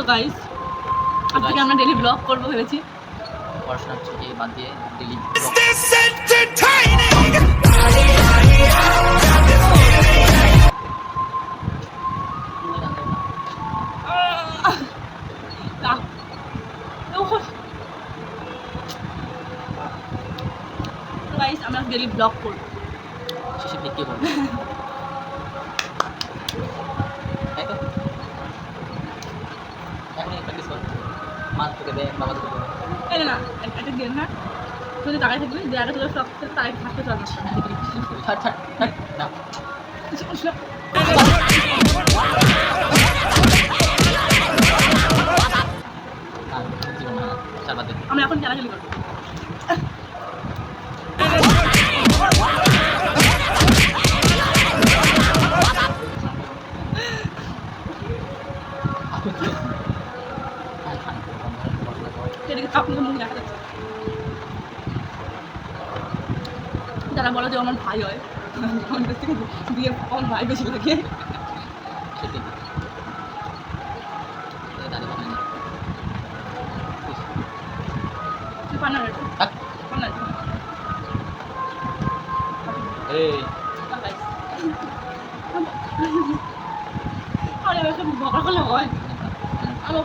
তো গাইস আজ থেকে আমরা ডেলি ব্লগ করব ভেবেছি। পড়াশোনা ছুটি বাদ দিয়ে ডেলি আমরা ডেলি ব্লগ করব। শেষের দিক এখন প্র্যাকটিস কর মা তোকে দেয় বাবা তোকে দেয়। না একটা গেম তুই তাকাই থাকবি যে আগে করতে তাই থাকতে ছাড় ছাড় ছাড় না। আমরা এখন খেলাখেলি করব। সেদিকে আপনাকে মুখ দেখা যাচ্ছে যারা বলো যে আমার ভাই হয় আমার থেকে আমার ভাই বেশি লাগে। আরে এসব বকা করলে হয়। আমার